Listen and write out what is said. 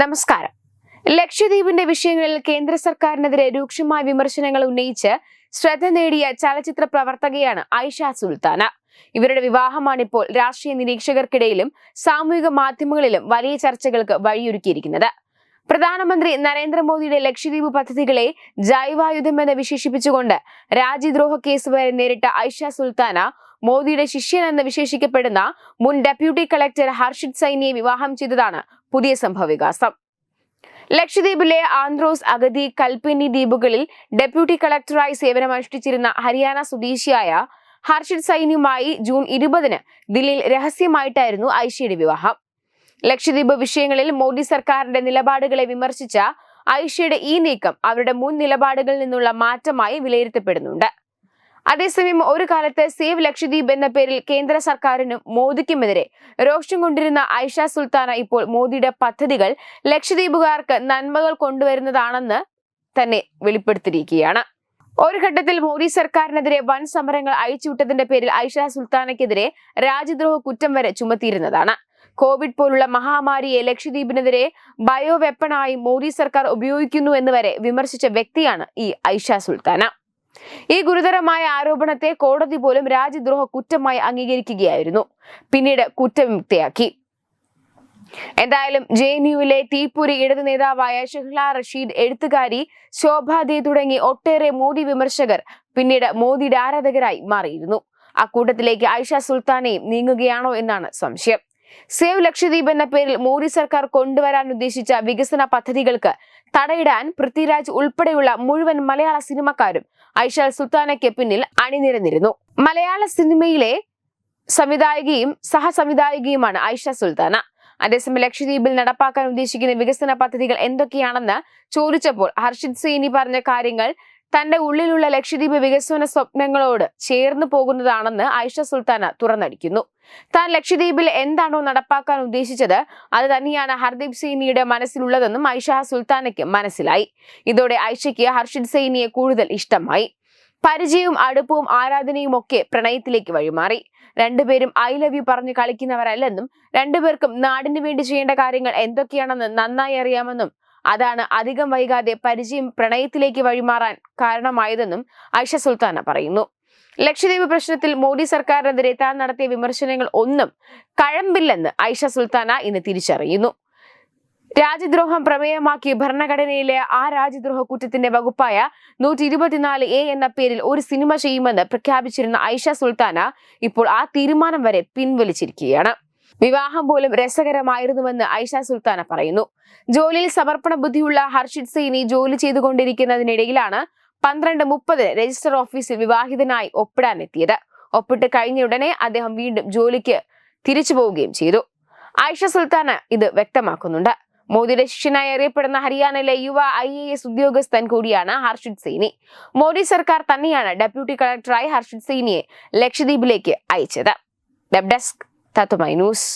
നമസ്കാരം. ലക്ഷദ്വീപിന്റെ വിഷയങ്ങളിൽ കേന്ദ്ര സർക്കാരിനെതിരെ രൂക്ഷമായ വിമർശനങ്ങൾ ഉന്നയിച്ച് ശ്രദ്ധ നേടിയ ചലച്ചിത്ര പ്രവർത്തകയാണ് ഐഷ സുൽത്താന. ഇവരുടെ വിവാഹമാണിപ്പോൾ രാഷ്ട്രീയ നിരീക്ഷകർക്കിടയിലും സാമൂഹിക മാധ്യമങ്ങളിലും വലിയ ചർച്ചകൾക്ക് വഴിയൊരുക്കിയിരിക്കുന്നത്. പ്രധാനമന്ത്രി നരേന്ദ്രമോദിയുടെ ലക്ഷദ്വീപ് പദ്ധതികളെ ജൈവായുധം എന്ന് വിശേഷിപ്പിച്ചുകൊണ്ട് രാജ്യദ്രോഹ കേസ് വരെ നേരിട്ട ഐഷ സുൽത്താന മോദിയുടെ ശിഷ്യൻ എന്ന് വിശേഷിക്കപ്പെടുന്ന മുൻ ഡെപ്യൂട്ടി കളക്ടർ ഹർഷിത് സൈനിയെ വിവാഹം ചെയ്തതാണ് പുതിയ സംഭവവികാസം. ലക്ഷദ്വീപിലെ ആന്ത്രോസ് അഗതി കൽപ്പിനി ദ്വീപുകളിൽ ഡെപ്യൂട്ടി കളക്ടറായി സേവനമനുഷ്ഠിച്ചിരുന്ന ഹരിയാന സ്വദേശിയായ ഹർഷിത് സൈനിയുമായി ജൂൺ ഇരുപതിന് ദില്ലിയിൽ രഹസ്യമായിട്ടായിരുന്നു ഐഷയുടെ വിവാഹം. ലക്ഷദ്വീപ് വിഷയങ്ങളിൽ മോദി സർക്കാരിന്റെ നിലപാടുകളെ വിമർശിച്ച ഐഷയുടെ ഈ നീക്കം അവരുടെ മുൻ നിലപാടുകളിൽ നിന്നുള്ള മാറ്റമായി വിലയിരുത്തപ്പെടുന്നുണ്ട്. അതേസമയം ഒരു കാലത്ത് സേവ് ലക്ഷദ്വീപ് എന്ന പേരിൽ കേന്ദ്ര സർക്കാരിനും മോദിക്കുമെതിരെ രോഷം കൊണ്ടിരുന്ന ഐഷ സുൽത്താന ഇപ്പോൾ മോദിയുടെ പദ്ധതികൾ ലക്ഷദ്വീപുകാർക്ക് നന്മകൾ കൊണ്ടുവരുന്നതാണെന്ന് തന്നെ വെളിപ്പെടുത്തിയിരിക്കുകയാണ്. ഒരു ഘട്ടത്തിൽ മോദി സർക്കാരിനെതിരെ വൻ സമരങ്ങൾ അഴിച്ചുവിട്ടതിന്റെ പേരിൽ ഐഷ സുൽത്താനക്കെതിരെ രാജ്യദ്രോഹ കുറ്റം വരെ ചുമത്തിയിരുന്നതാണ്. കോവിഡ് പോലുള്ള മഹാമാരിയെ ലക്ഷദ്വീപിനെതിരെ ബയോ വെപ്പണായി മോദി സർക്കാർ ഉപയോഗിക്കുന്നു എന്ന് വരെ വിമർശിച്ച വ്യക്തിയാണ് ഈ ഐഷ സുൽത്താന. ഈ ഗുരുതരമായ ആരോപണത്തെ കോടതി പോലും രാജ്യദ്രോഹ കുറ്റമായി അംഗീകരിക്കുകയായിരുന്നു. പിന്നീട് കുറ്റവിമുക്തയാക്കി. എന്തായാലും ജെ എൻ യുവിലെ തീപ്പൂരി ഇടതു നേതാവായ ഷെഹ്ല റഷീദ് എഴുത്തുകാരി ശോഭ ദേ തുടങ്ങി ഒട്ടേറെ മോദി വിമർശകർ പിന്നീട് മോദിയുടെ ആരാധകരായി മാറിയിരുന്നു. അക്കൂട്ടത്തിലേക്ക് ഐഷ സുൽത്താനെയും നീങ്ങുകയാണോ എന്നാണ് സംശയം. സേവ് ലക്ഷദ്വീപ് എന്ന പേരിൽ മോദി സർക്കാർ കൊണ്ടുവരാൻ ഉദ്ദേശിച്ച വികസന പദ്ധതികൾക്ക് തടയിടാൻ പൃഥ്വിരാജ് ഉൾപ്പെടെയുള്ള മുഴുവൻ മലയാള സിനിമക്കാരും ഐഷാൽ സുൽത്താനയ്ക്ക് പിന്നിൽ അണിനിരന്നിരുന്നു. മലയാള സിനിമയിലെ സംവിധായകയും സഹസംവിധായികയുമാണ് ഐഷ സുൽത്താന. അതേസമയം ലക്ഷദ്വീപിൽ നടപ്പാക്കാൻ ഉദ്ദേശിക്കുന്ന വികസന പദ്ധതികൾ എന്തൊക്കെയാണെന്ന് ചോദിച്ചപ്പോൾ ഹർഷിത് സേനി പറഞ്ഞ കാര്യങ്ങൾ തന്റെ ഉള്ളിലുള്ള ലക്ഷദ്വീപ് വികസന സ്വപ്നങ്ങളോട് ചേർന്നു പോകുന്നതാണെന്ന് ഐഷ സുൽത്താന തുറന്നടിക്കുന്നു. താൻ ലക്ഷദ്വീപിൽ എന്താണോ നടപ്പാക്കാൻ ഉദ്ദേശിച്ചത് അത് തന്നെയാണ് ഹർദീപ് സൈനിയുടെ മനസ്സിലുള്ളതെന്നും ഐഷ സുൽത്താനയ്ക്ക് മനസ്സിലായി. ഇതോടെ ഐഷയ്ക്ക് ഹർഷിദ് സൈനിയെ കൂടുതൽ ഇഷ്ടമായി. പരിചയവും അടുപ്പവും ആരാധനയും ഒക്കെ പ്രണയത്തിലേക്ക് വഴിമാറി. രണ്ടുപേരും ഐ ലവ് യു പറഞ്ഞു കളിക്കുന്നവരല്ലെന്നും രണ്ടുപേർക്കും നാടിനു വേണ്ടി ചെയ്യേണ്ട കാര്യങ്ങൾ എന്തൊക്കെയാണെന്ന് നന്നായി അറിയാമെന്നും അതാണ് അധികം വൈകാതെ പരിചയം പ്രണയത്തിലേക്ക് വഴിമാറാൻ കാരണമായതെന്നും ഐഷ സുൽത്താന പറയുന്നു. ലക്ഷദ്വീപ് പ്രശ്നത്തിൽ മോദി സർക്കാരിനെതിരെ താൻ നടത്തിയ വിമർശനങ്ങൾ ഒന്നും കഴമ്പില്ലെന്ന് ഐഷ സുൽത്താന ഇന്ന് തിരിച്ചറിയുന്നു. രാജ്യദ്രോഹം പ്രമേയമാക്കി ഭരണഘടനയിലെ ആ രാജ്യദ്രോഹ കുറ്റത്തിന്റെ വകുപ്പായ നൂറ്റി ഇരുപത്തിനാല് എ എന്ന പേരിൽ ഒരു സിനിമ ചെയ്യുമെന്ന് പ്രഖ്യാപിച്ചിരുന്ന ഐഷ സുൽത്താന ഇപ്പോൾ ആ തീരുമാനം വരെ പിൻവലിച്ചിരിക്കുകയാണ്. വിവാഹം പോലും രസകരമായിരുന്നുവെന്ന് ഐഷ സുൽത്താന പറയുന്നു. ജോലിയിൽ സമർപ്പണ ബുദ്ധിയുള്ള ഹർഷിത് സൈനി ജോലി ചെയ്തുകൊണ്ടിരിക്കുന്നതിനിടയിലാണ് പന്ത്രണ്ട് മുപ്പതിന് രജിസ്റ്റർ ഓഫീസിൽ വിവാഹിതനായി ഒപ്പിടാനെത്തിയത്. ഒപ്പിട്ട് കഴിഞ്ഞ ഉടനെ അദ്ദേഹം വീണ്ടും ജോലിക്ക് തിരിച്ചു പോവുകയും ചെയ്തു. ആയിഷ സുൽത്താന ഇത് വ്യക്തമാക്കുന്നുണ്ട്. മോദിയുടെ ശിഷ്യനായി അറിയപ്പെടുന്ന ഹരിയാനയിലെ യുവ ഐ എ എസ് ഉദ്യോഗസ്ഥൻ കൂടിയാണ് ഹർഷിത് സൈനി മോദി സർക്കാർ തന്നെയാണ് ഡെപ്യൂട്ടി കളക്ടറായി ഹർഷിത് സൈനിയെ ലക്ഷദ്വീപിലേക്ക് അയച്ചത്. വെബ് ഡെസ്ക് തത്തുമൈ ന്യൂസ്